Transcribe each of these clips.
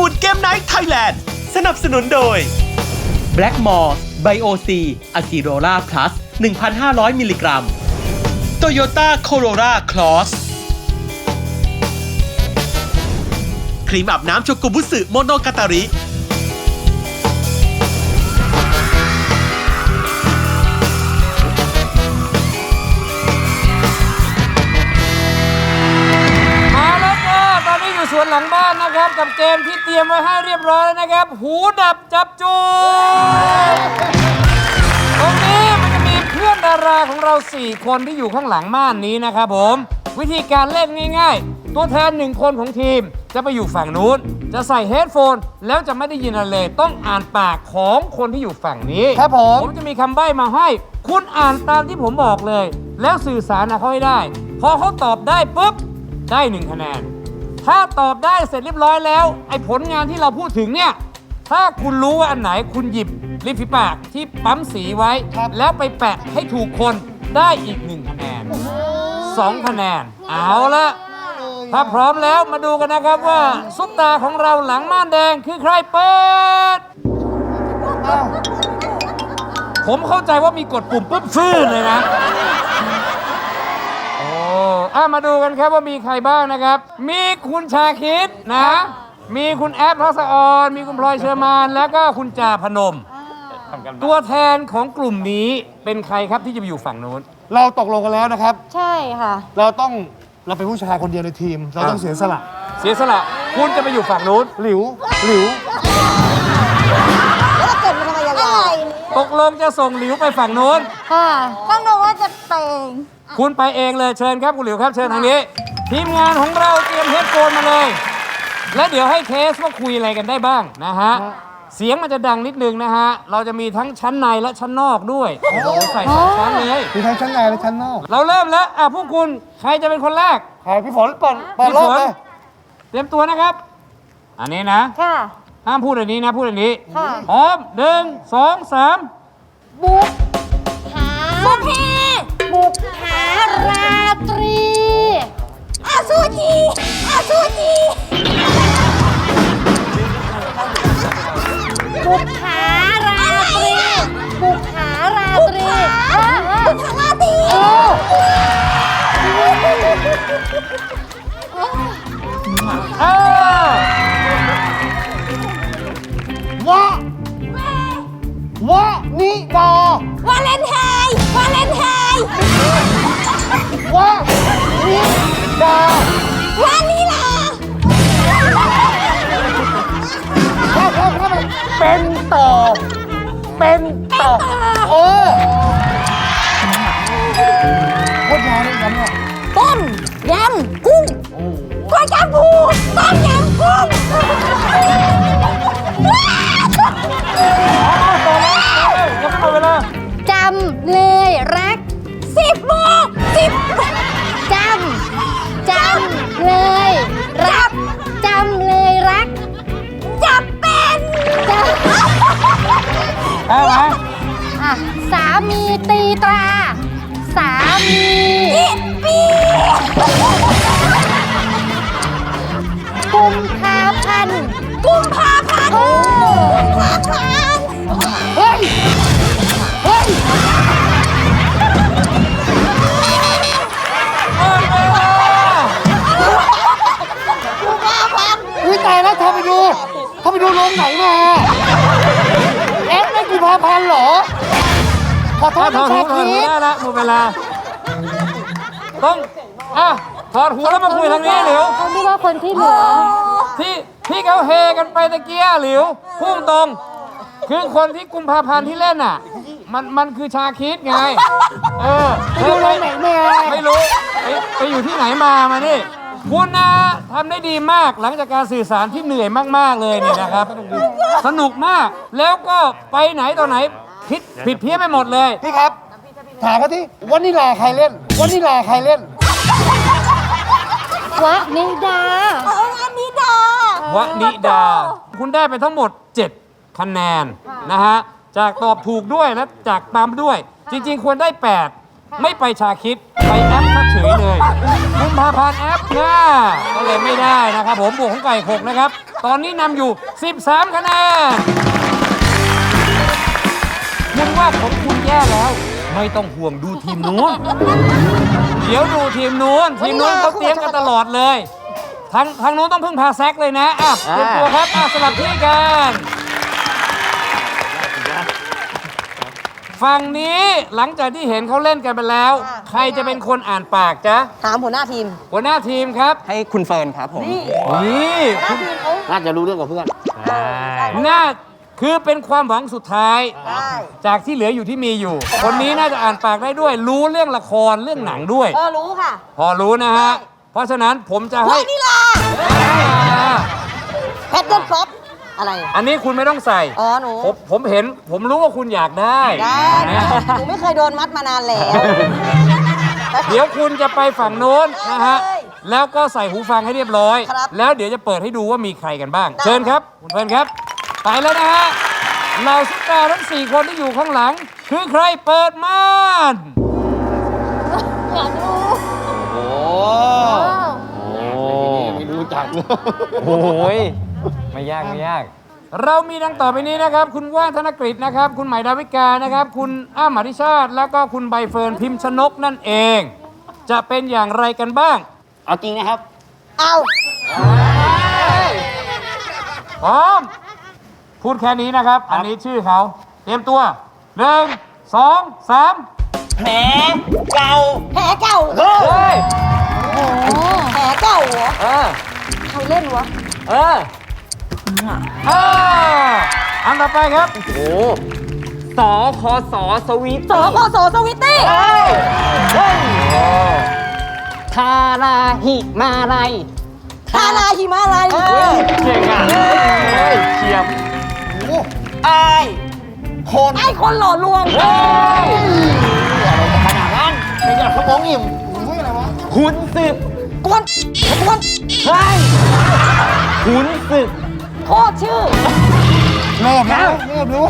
ฟู้ดเกมไนท์ไทยแลนด์สนับสนุนโดย Black m o r b i o c a c i r o l a Plus 1,500 มิลลิกรัม Toyota Corolla Cross ครีมอาบน้ำโชกุบุสึโมโนกาตาริมาแล้วก็ตอนนี้อยู่สวนหลังบ้าน นะครับกับเกมที่เตรียมไว้ให้เรียบร้อยแล้วนะครับ หูดับจับจูตรงนี้มันจะมีเพื่อนดาราของเรา 4 คนที่อยู่ข้างหลังม่านนี้นะครับผม วิธีการเล่นง่ายๆ ตัวแทนหนึ่งคนของทีมจะไปอยู่ฝั่งนู้น จะใส่เฮดโฟน แล้วจะไม่ได้ยินอะไรเลย ต้องอ่านปากของคนที่อยู่ฝั่งนี้ครับผม ผมจะมีคำใบ้มาให้ คุณอ่านตามที่ผมบอกเลย แล้วสื่อสารกับเขาให้ได้ พอเขาตอบได้ปุ๊บ ได้หนึ่งคะแนน ถ้าตอบได้เสร็จเรียบร้อยแล้ว ไอ้ผลงานที่เราพูดถึงเนี่ย ถ้าคุณรู้ว่าอันไหนคุณหยิบริมฝีปากที่ปั๊มสีไว้ แล้วไปแปะให้ถูกคนได้อีกหนึ่งคะแนนสองคะแนน เอาละถ้าพร้อมแล้วมาดูกันนะครับว่า ซุปตาของเราหลังม่านแดงคือใครเปิด ผมเข้าใจว่ามีกดปุ่มปุ๊บฟื้นเลยนะโอ้ อะมาดูกันครับว่ามีใครบ้างนะครับ มีคุณชาคิดนะ มีคุณแอปทักษะออนมีคุณพลอยเชอร์มาน แล้วก็คุณจาพนมตัวแทนของกลุ่มนี้เป็นใครครับที่จะไปอยู่ฝั่งนู้น เราตกลงกันแล้วนะครับ ใช่ค่ะ เราต้องเราเป็นผู้ชายคนเดียวในทีม เราต้องอะเสียสละเสียสละคุณจะไปอยู่ฝั่งนู้น หลิวหลิวแล้วเกิดมันทำไมอะไรตกลงจะส่งหลิวไปฝั่งนู้นค่ะ ต้องดูว่าจะเปง คุณไปเองเลยเชิญครับคุณหลิวครับเชิญทางนี้ทีมงานของเราเตรียมเฮดโฟนมาเลย และเดี๋ยวให้เทสว่าคุยอะไรกันได้บ้างนะฮะเสียงมันจะดังนิดนึงนะฮะ เราจะมีทั้งชั้นในและชั้นนอกด้วยโอ้โหใส่สองชั้นเลย มีทั้งชั้นในและชั้นนอก เราเริ่มแล้ว อะพวกคุณ ใครจะเป็นคนแรก ใครพี่ฝนเปิดเปิดโลกเลยเตรียมตัวนะครับ อันนี้นะ ค่ะ ห้ามพูดอันนี้นะ พูดอันนี้ ค่ะ พร้อมหนึ่งสองสามบุกหาบุกเพ บุกหาราตรีอาซูจีอาซูจีบุกหาราตรีบุกหาราตรีบุกหาราตรีเออว เป็นต่อ เป็นต่อโอ้โคตรยาวเลยคำเนี่ยต้มยำกุ้งก๋วยจั๊บปูต้มยำกุ้งยังไม่หมดเวลาจำเลยรักสิบโมง ได้ไหมอะสามีตีตรา สามีปีกุมภาพันธ์กุมภาพันธ์กุมภาพันธ์เฮ้ย เฮ้ยอุ้ยตายแล้วเธอไปดูเธอไปดูโรงไหนมา เอ๊ะไม่กุมภาพันธ์เหรอ ขอโทถ้าษถนะอดชาหูถอดคิหูดได้แล้วหมดเวลา ต้องอะถอดหูแล้วมาคุยทางนี้หลิวเขาที่ว่าคนที่เหลือ ที่ที่เขาเฮกันไปตะเกียหลิวพุ่งตรง คือคนที่กุมภาพันธ์ที่เล่นอะ มันมันคือชาคิดไง เออเธอไปไม่รู้ไปไปอยู่ที่ไหนมามานี่ คุณนะทำได้ดีมากหลังจากการสื่อสารที่เหนื่อยมาก ๆ เลยเนี่ยนะครับ สนุกมากแล้วก็ไปไหนต่อไหนผิดผิดเพี้ยนไปหมดเลย พี่ครับ ถามเขาที่วันนี้ลาใครเล่น วันนี้ลาใครเล่น วะนิดาอันนิดาวนิดา คุณได้ไปทั้งหมด 7 คะแนนนะฮะ จากตอบถูกด้วยและจากตามด้วย จริง ๆ ควรได้ 8 ไม่ไปชาคิด ไปแอปซะเฉยเลยกุมภาพันธ์แอปนะ ก็เลยไม่ได้นะครับ ผมบวกของไก่หกนะครับ ตอนนี้นำอยู่ 13คะแนนคุณว่าผมคุณแย่แล้ว ไม่ต้องห่วงดูทีมนู้น เดี๋ยวดูทีมนู้นทีมนู้นเขาเตรียมกันตลอดเลย ทางทางนู้นต้องพึ่งพาแซกเลยนะอะเตรียมตัวครับอะสลับที่กัน ฝั่งนี้หลังจากที่เห็นเขาเล่นกันไปแล้วใครจะเป็นคนอ่านปากจ๊ะถามหัวหน้าทีมหัวหน้าทีมครับให้คุณเฟิร์นครับผมนี่นี่หัวหน้าทีมเขาน่าจะรู้เรื่องกับเพื่อน น่าคือเป็นความหวังสุดท้าย ได้จากที่เหลืออยู่ที่มีอยู่ คนนี้น่าจะอ่านปากได้ด้วย รู้เรื่องละครเรื่องหนังด้วย พอรู้ค่ะ พอรู้นะฮะใช่เพราะฉะนั้นผมจะวาให้นิลาแพทเทิร์นครอป อะไร อันนี้คุณไม่ต้องใส่ อ๋อหนูผมผมเห็น ผมรู้ว่าคุณอยากได้ได้นะหนูไม่เคยโดนมัดมานานแล้ว เดี๋ยวคุณจะไปฝั่งโน้นนะฮะได้แล้วก็ใส่หูฟังให้เรียบร้อย ครับ แล้วเดี๋ยวจะเปิดให้ดูว่ามีใครกันบ้างได้เชิญครับ คุณเฟิร์นครับ ไปแล้วนะฮะเหล่าซุปตาร์ทั้ง4คนที่อยู่ข้างหลัง คือใครเปิดม่านอยากรู้โอ้ไม่รู้จักเลยโอ้ย ไม่ยากไม่ยาก เรามีดังต่อไปนี้นะครับ คุณว่านธนกฤษนะครับ คุณใหม่ดาวิกานะครับ คุณอ้ามอธิชาติ แล้วก็คุณใบเฟิร์นพิมพ์ชนกนั่นเอง จะเป็นอย่างไรกันบ้าง เอาจริงนะครับเอาพร้อมพูดแค่นี้นะครับ อันนี้ชื่อเขาเตรียมตัวหนึ่งสองสามแผลเก่าเฮ้ยแผลเก่าเหรอเออใครเล่นวะ เออ เอออันต่อไปครับสอคอสอสวีทสอคอสอสวิตตี้ทาราหิมาลัยทาราหิมาลัยเก่งอะเฉียบไอ้คนไอ้คนหล่อลวงขนาดนั้นเป็นอย่างสมองอิ่มอุ้ยอะไรวะขุนศึกกวนกวนใช่ขุนศึก โคตรชื่อ เริ่มแล้วเริ่มรู้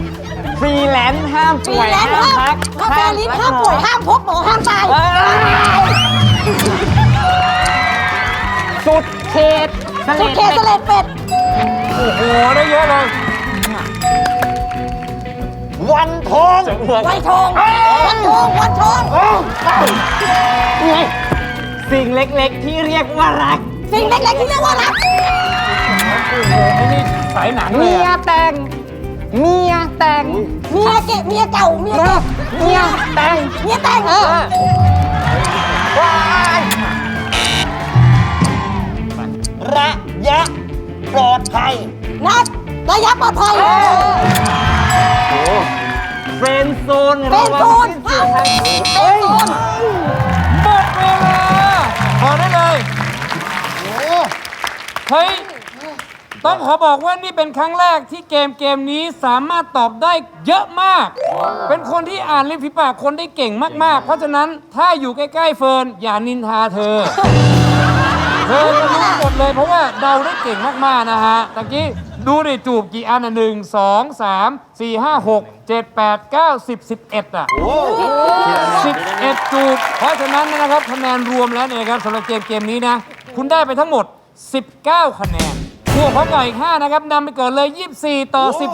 ฟรีแลนซ์ห้ามฟรีป่วยแลนซ์ห้ามห้ามพักกาแฟลิ้นห้ามป่วยห้ามพบหมอห้ามตายสุดเขตสสุเลดดเคสเลดเป็ดโอ้โหได้เยอะเลย วันทองไวทองวันทองวันทองสิ่งเล็กๆที่เรียกว่ารัก สิ่งเล็กๆที่เรียกว่ารัก ไอ้นี่สายหนังเลเมียยอะแต่ง เมียแต่ง เมียเกะเมียเก่าเมียเก่าเมียแต่ง เมียแต่งเออว้ายระยะปลอดภัย นัดระยะปลอดภัยเฟรนด์โซนเป็นโซนห้ามเป็นโซนหมดเวลาขอได้เลยเฮ้ย ต้องขอบอกว่านี่เป็นครั้งแรกที่เกมเกมนี้สามารถตอบได้เยอะมาก เป็นคนที่อ่านริมฝีปากคนได้เก่งมาก ๆ เพราะฉะนั้นถ้าอยู่ใกล้ ๆ เฟิร์นอย่านินทาเธอ เธอจะรู้หมดเลยเพราะว่าเดาได้เก่งมากๆนะฮะตะกี้ดูดิจูบกี่อันอะหนึ่งสองสามสี่ห้าหกเจ็ดแปดเก้าสิบสิบเอ็ดอะสิบเอ็ดจูบเพราะฉะนั้นนะครับคะแนนรวมแล้วเนี่ยนะครับสำหรับเกมเกมนี้นะ คุณได้ไปทั้งหมด 19 คะแนน บวกพร้อมกับอีก5นะครับนำไปก่อนเลย 24 ต่อ 13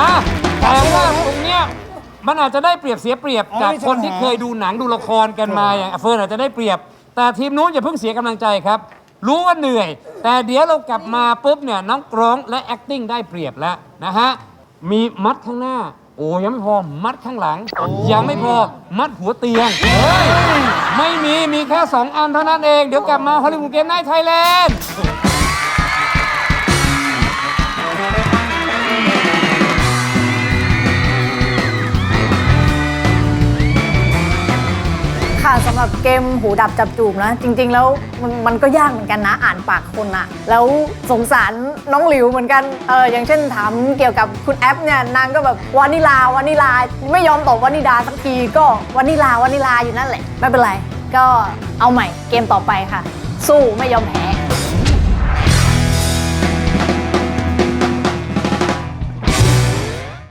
อะแต่ว่าตรงเนี้ยมันอาจจะได้เปรียบเสียเปรียบจากคนที่เคยดูหนังดูละครกันมาอย่างเฟิร์นอาจจะได้เปรียบ แต่ทีมนู้นอย่าเพิ่งเสียกำลังใจครับ รู้ว่าเหนื่อย แต่เดี๋ยวเรากลับมาปุ๊บเนี่ยน้องร้องและ acting ได้เปรียบแล้วนะฮะมีมัดข้างหน้า โอ้ยังไม่พอมัดข้างหลัง ยังไม่พอมัดหัวเตียงเฮ้ยไม่มีมีแค่ 2 อันเท่านั้นเอง เดี๋ยวกลับมาฮอลลีวูดเกมไนท์ไทยแลนด์ ค่ะสำหรับเกมหูดับจับจูบนะ จริง ๆ แล้วมันมันก็ยากเหมือนกันนะอ่านปากคนอะแล้วสงสารน้องหลิวเหมือนกันเอออย่างเช่นถามเกี่ยวกับคุณแอปเนี่ยนางก็แบบวานิลาวานิลาไม่ยอมตอบวานิดาสักทีก็วานิลาวานิลาอยู่นั่นแหละ ไม่เป็นไร ก็เอาใหม่เกมต่อไปค่ะ สู้ไม่ยอมแพ้